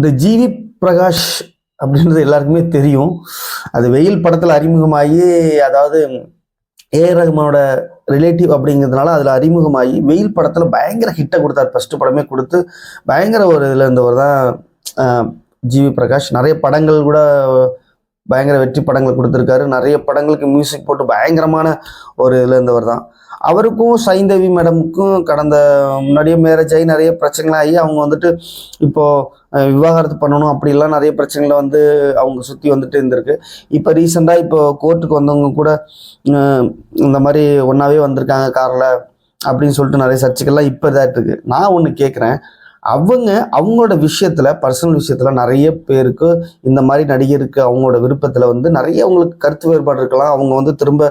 இந்த ஜிவி பிரகாஷ் அப்படின்றது எல்லாருக்குமே தெரியும். அது வெயில் படத்தில் அறிமுகமாகி அதாவது ஏ ரகுமானோட ரிலேட்டிவ் அப்படிங்கிறதுனால அதில் அறிமுகமாகி வெயில் படத்தில் பயங்கர ஹிட்டை கொடுத்தார். ஃபஸ்ட்டு படமே கொடுத்து பயங்கர ஒரு இதில் இருந்தவர் தான் ஜிவி பிரகாஷ். நிறைய படங்கள் கூட பயங்கர வெற்றி படங்கள் கொடுத்துருக்காரு. நிறைய படங்களுக்கு மியூசிக் போட்டு பயங்கரமான ஒரு இதில் இருந்தவர் தான். அவருக்கும் சைந்தவி மேடமுக்கும் கடந்த முன்னாடியே மேரேஜ் ஆகி நிறைய பிரச்சனைகள் ஆகி அவங்க வந்துட்டு இப்போது விவாகரத்து பண்ணணும் அப்படிலாம் நிறைய பிரச்சனைகளை வந்து அவங்க சுற்றி வந்துட்டு இருந்திருக்கு. இப்போ ரீசெண்டாக இப்போ கோர்ட்டுக்கு வந்தவங்க கூட இந்த மாதிரி ஒன்றாவே வந்திருக்காங்க காரில் அப்படின்னு சொல்லிட்டு நிறைய சர்ச்சைகள்லாம் இப்போ இதாகிட்டு இருக்கு. நான் ஒன்று கேட்குறேன் அவங்க அவங்களோட விஷயத்தில் பர்சனல் விஷயத்தில் நிறைய பேருக்கு இந்த மாதிரி நடிகருக்கு அவங்களோட விருப்பத்தில் வந்து நிறைய அவங்களுக்கு கருத்து வேறுபாடு இருக்கலாம். அவங்க வந்து திரும்ப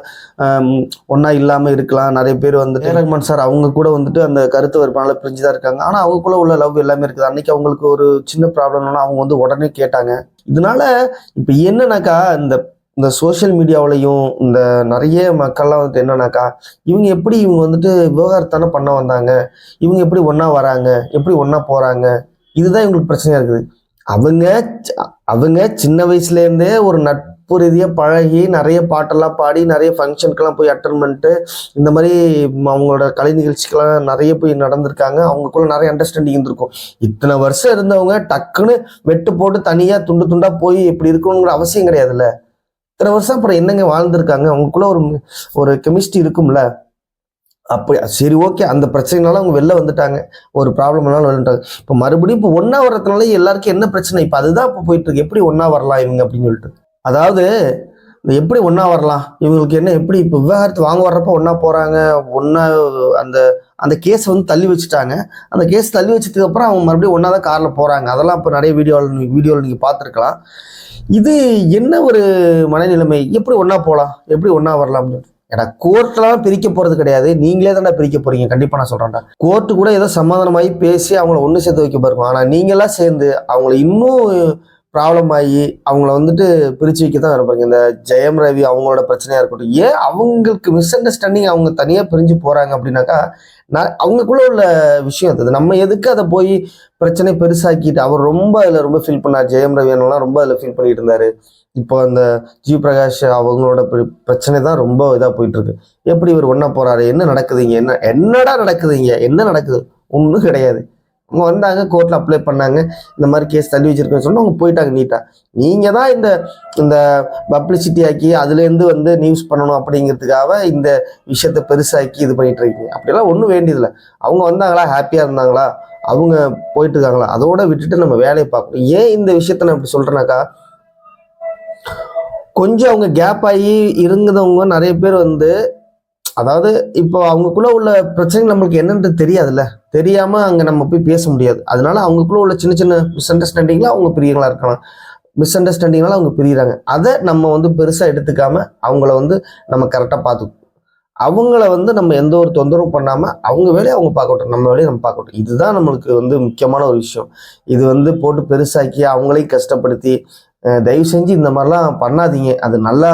ஒன்றா இல்லாமல் இருக்கலாம். நிறைய பேர் வந்து ரஹ்மான் சார் அவங்க கூட வந்துட்டு அந்த கருத்து வேறுபாடுனால பிரிஞ்சு தான் இருக்காங்க ஆனால் அவங்களுக்குள்ள உள்ள லவ் எல்லாமே இருக்குது. அன்னைக்கு அவங்களுக்கு ஒரு சின்ன ப்ராப்ளம்னா அவங்க வந்து உடனே கேட்டாங்க. இதனால இப்போ என்னன்னாக்கா இந்த இந்த சோஷியல் மீடியாவிலையும் இந்த நிறைய மக்கள்லாம் வந்துட்டு என்னன்னாக்கா இவங்க எப்படி இவங்க வந்துட்டு விவகாரத்தானே பண்ண வந்தாங்க இவங்க எப்படி ஒன்றா வராங்க எப்படி ஒன்றா போகிறாங்க இதுதான் இவங்களுக்கு பிரச்சனையாக இருக்குது. அவங்க அவங்க சின்ன வயசுலேருந்தே ஒரு நட்பு ரீதியாக பழகி நிறைய பாட்டெல்லாம் பாடி நிறைய ஃபங்க்ஷனுக்கெல்லாம் போய் அட்டன் பண்ணிட்டு இந்த மாதிரி அவங்களோட கலை நிகழ்ச்சிக்கெல்லாம் நிறைய போய் நடந்திருக்காங்க. அவங்களுக்குள்ள நிறைய அண்டர்ஸ்டாண்டிங் இருந்திருக்கும். இத்தனை வருஷம் இருந்தவங்க டக்குன்னு வெட்டு போட்டு தனியாக துண்டு துண்டாக போய் இப்படி இருக்கணுங்கிற அவசியம் கிடையாதுல்ல. இத்தனை வருஷம் அப்புறம் என்னங்க வாழ்ந்திருக்காங்க? அவங்களுக்குள்ள ஒரு ஒரு கெமிஸ்ட்ரி இருக்கும்ல? அப்படி சரி ஓகே அந்த பிரச்சனைனால அவங்க வெளில வந்துட்டாங்க. ஒரு ப்ராப்ளம்னால வந்துட்டாங்க. இப்போ மறுபடியும் இப்போ ஒன்றா வரதுனால எல்லாருக்கும் என்ன பிரச்சனை? இப்போ அதுதான் இப்போ போயிட்டு இருக்கு. எப்படி ஒன்றா வரலாம் இவங்க அப்படின்னு சொல்லிட்டு. அதாவது எப்படி ஒன்றா வரலாம்? இவங்களுக்கு என்ன எப்படி இப்போ விவகாரத்து வாங்க வர்றப்ப ஒன்றா போகிறாங்க ஒன்றா அந்த அந்த கேஸை வந்து தள்ளி வச்சுட்டாங்க. அந்த கேஸ் தள்ளி வச்சதுக்கப்புறம் அவங்க மறுபடியும் ஒன்றா தான் காரில் போகிறாங்க அதெல்லாம் இப்போ நிறைய வீடியோவில் வீடியோவில் நீங்கள் பார்த்துருக்கலாம். இது என்ன ஒரு மனநிலைமை? எப்படி ஒன்றா போகலாம் எப்படி ஒன்றா வரலாம் அப்படின்னு? ஏடா கோர்ட்லாம் பிரிக்க போகிறது கிடையாது. நீங்களே தானே பிரிக்க போறீங்க. கண்டிப்பாக நான் சொல்கிறேன்டா கோர்ட்டு கூட ஏதோ சமாதானமாகி பேசி அவங்கள ஒன்று சேர்த்து வைக்க பாருங்க. ஆனால் நீங்களாம் சேர்ந்து அவங்கள இன்னும் ப்ராப்ளம் ஆகி அவங்கள வந்துட்டு பிரிச்சு வைக்க தான் இருப்பாங்க இந்த ஜெயம் ரவி அவங்களோட பிரச்சனையாக இருக்கட்டும். ஏன் அவங்களுக்கு மிஸ் அண்டர்ஸ்டாண்டிங் அவங்க தனியாக பிரிஞ்சு போகிறாங்க அப்படின்னாக்கா நான் அவங்களுக்குள்ள உள்ள விஷயம் அது. நம்ம எதுக்கு அதை போய் பிரச்சனை பெருசாக்கிட்டு அவர் ரொம்ப அதில் ரொம்ப ஃபீல் பண்ணார் ஜெயம் ரவி என்னெல்லாம் ரொம்ப அதில் ஃபீல் பண்ணிட்டு இருந்தார். இப்போ அந்த ஜி பிரகாஷ் அவங்களோட பிர- பிரச்சனை தான் ரொம்ப இதாக போயிட்டு இருக்கு எப்படி இவர் ஒன்றா போகிறாரு என்ன நடக்குதுங்க என்ன என்னடா நடக்குதுங்க என்ன நடக்குது? ஒன்றும் கிடையாது. அவங்க வந்தாங்க கோர்ட்டில் அப்ளை பண்ணாங்க. இந்த மாதிரி கேஸ் தள்ளி வச்சிருக்கேன்னு சொன்னால் அவங்க போயிட்டாங்க நீட்டாக நீங்கள் தான் இந்த இந்த பப்ளிசிட்டி ஆக்கி அதுலேருந்து வந்து நியூஸ் பண்ணணும் அப்படிங்கிறதுக்காக இந்த விஷயத்த பெருசாக்கி இது பண்ணிட்டு இருக்கீங்க. அப்படிலாம் ஒன்றும் வேண்டியதில்லை. அவங்க வந்தாங்களா? ஹாப்பியாக இருந்தாங்களா? அவங்க போயிட்டு இருக்காங்களா? அதோட விட்டுட்டு நம்ம வேலையை பார்க்கணும். ஏன் இந்த விஷயத்த நான் இப்படி சொல்கிறேனாக்கா கொஞ்சம் அவங்க கேப் ஆகி இருந்தவங்க நிறைய பேர் வந்து அதாவது இப்போ அவங்களுக்குள்ள உள்ள பிரச்சனை நம்மளுக்கு என்னன்றது தெரியாதுல்ல. தெரியாம அங்க நம்ம போய் பேச முடியாது. அதனால அவங்களுக்குள்ள உள்ள சின்ன சின்ன மிஸ் அண்டர்ஸ்டாண்டிங்ல அவங்க பிரியங்களா இருக்கலாம். மிஸ் அண்டர்ஸ்டாண்டிங்னால அவங்க பிரியிறாங்க. அதை நம்ம வந்து பெருசா எடுத்துக்காம அவங்கள வந்து நம்ம கரெக்டாக பார்த்து அவங்கள வந்து நம்ம எந்த ஒரு தொந்தரவும் பண்ணாம அவங்க வேலையை அவங்க பார்க்கட்டும் நம்ம வேலையை நம்ம பார்க்கட்டும். இதுதான் நம்மளுக்கு வந்து முக்கியமான ஒரு விஷயம். இது வந்து போட்டு பெருசாக்கி அவங்களையும் கஷ்டப்படுத்தி தயவு செஞ்சு இந்த மாதிரிலாம் பண்ணாதீங்க. அது நல்லா